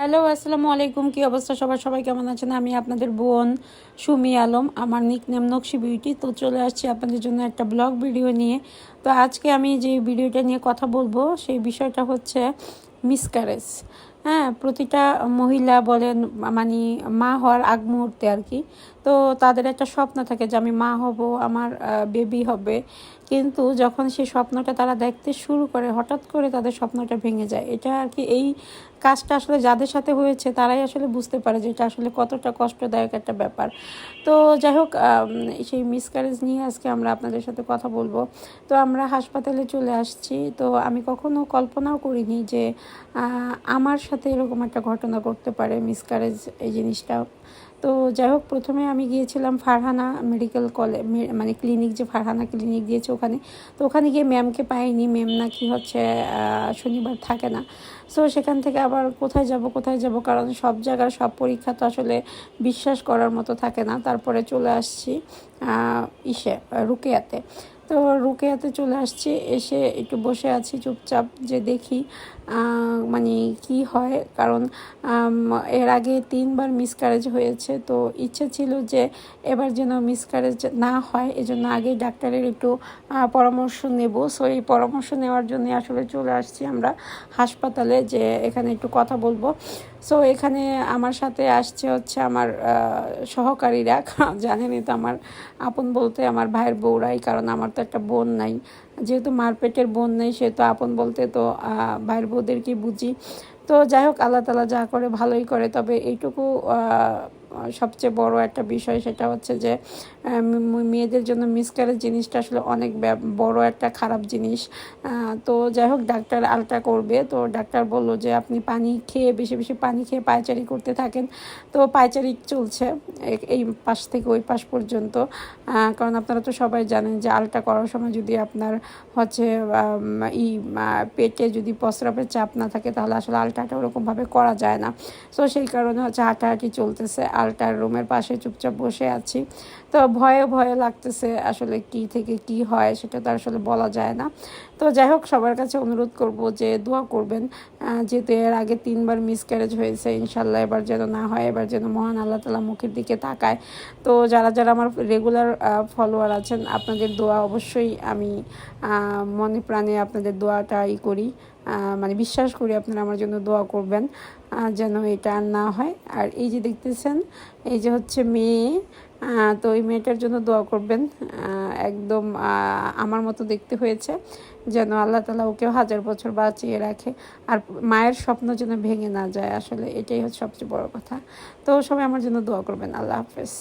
Hello, আসসালামু আলাইকুম। কী অবস্থা সবার? সবাই কেমন আছেন? আমি আপনাদের বোন সুমি আলম, আমার নিক নেম নকশি বিউটি তো চলে আসছি আপনাদের জন্য একটা ব্লগ ভিডিও নিয়ে। তো আজকে আমি যে ভিডিওটা নিয়ে কথা বলব, সেই বিষয়টা হচ্ছে মিসক্যারেজ হ্যাঁ প্রতিটা মহিলা বলেন মানে মা হওয়ার আগ মুহূর্তে আর কি। তো তাদের একটা স্বপ্ন থাকে যে, আমি মা হব, আমার বেবি হবে। কিন্তু যখন সেই স্বপ্নটা তারা দেখতে শুরু করে, হঠাৎ করে তাদের স্বপ্নটা ভেঙে যায়। এটা আর কি এই কাজটা আসলে যাদের সাথে হয়েছে, তারাই আসলে বুঝতে পারে যে, এটা আসলে কতটা কষ্টদায়ক একটা ব্যাপার। তো যাই হোক সেই মিসক্যারেজ নিয়ে আজকে আমরা আপনাদের সাথে কথা বলব। তো আমরা হাসপাতালে চলে আসছি। তো আমি কখনো কল্পনাও করিনি যে আমার সাথে এরকম একটা ঘটনা করতে পারে মিসকারেজ এই জিনিসটা। তো যাই হোক, প্রথমে আমি গিয়েছিলাম ফারহানা মেডিকেল কলেজ মানে ক্লিনিক যে ফারহানা ক্লিনিক দিয়েছে ওখানে। তো ওখানে গিয়ে ম্যামকে পাইনি। ম্যাম নাকি হচ্ছে শনিবার থাকে না। সো সেখান থেকে আবার কোথায় যাব কোথায় যাব? কারণ সব জায়গার সব পরীক্ষা তো আসলে বিশ্বাস করার মতো থাকে না। তারপরে চলে আসছি ইসে, রুকেয়াতে। তো রুকেয়াতে চলে আসছি, এসে একটু বসে আছি চুপচাপ যে দেখি মানে কি হয়। কারণ এর আগে তিনবার মিসক্যারেজ হয়েছে, তো ইচ্ছে ছিল যে এবার যেন মিসক্যারেজ না হয়, এজন্য আগে ডাক্তারের একটু পরামর্শ নেব। সো এই পরামর্শ নেওয়ার জন্য আসলে চলে আসছি আমরা হাসপাতালে যে এখানে একটু কথা বলব। সো এখানে আমার সাথে আসছে হচ্ছে আমার সহকারীরা। জানেনই তো আমার, আপন বলতে আমার ভাইয়ের বউরাই, কারণ আমার তো একটা বোন নাই। যেহেতু মারপেটের বোন নেই সেহেতু আপন বলতে তো ভাইয়ের বউদেরকে বুঝি। তো যাই হোক, আল্লাহ তালা যা করে ভালোই করে। তবে এইটুকু সবচেয়ে বড় একটা বিষয় সেটা হচ্ছে যে মেয়েদের জন্য মিসক্যারেজ জিনিসটা আসলে অনেক বড় একটা খারাপ জিনিস। তো যাই হোক, ডাক্তার আলট্রা করবে। তো ডাক্তার বলল যে, আপনি পানি খেয়ে বেশি বেশি পানি খেয়ে পায়চারি করতে থাকেন। তো পায়চারি চলছে এই পাশ থেকে ওই পাশ পর্যন্ত। কারণ আপনারা তো সবাই জানেন যে, আলট্রা করার সময় যদি আপনার হচ্ছে ই পেটে যদি প্রস্রাবের চাপ না থাকে, তাহলে আসলে আলট্রাটা ওরকমভাবে করা যায় না। সো সেই কারণে হচ্ছে হাঁটাহাঁটি চলতেছে। আলটার রুমের পাশে চুপচাপ বসে আছি। তো ভয়ে ভয়ে লাগতেছে আসলে কি থেকে কি হয় সেটা তো আসলে বলা যায় না। তো যাই হোক, সবার কাছে অনুরোধ করব যে দোয়া করবেন যেহেতু এর আগে তিনবার মিসক্যারেজ হয়েছে, ইনশাল্লাহ এবার যেন না হয়, এবার যেন মহান আল্লাহ তালা মুখের দিকে তাকায়। তো যারা যারা আমার রেগুলার ফলোয়ার আছেন, আপনাদের দোয়া অবশ্যই আমি মনে প্রাণে আপনাদের দোয়াটা ই করি। মানে বিশ্বাস করি আপনারা আমার জন্য দোয়া করবেন যেন এটা আর না হয়। আর এই যে দেখতেছেন, এই যে হচ্ছে মেয়ে তো ওই মেয়েটার জন্য দোয়া করবেন একদম আমার মতো দেখতে হয়েছে, যেন আল্লাহ তালা ওকেও হাজার বছর বাঁচিয়ে রাখে, আর মায়ের স্বপ্ন যেন ভেঙে না যায়। আসলে এটাই হচ্ছে সবচেয়ে বড় কথা। তো সবাই আমার জন্য দোয়া করবেন। আল্লাহ হাফেজ।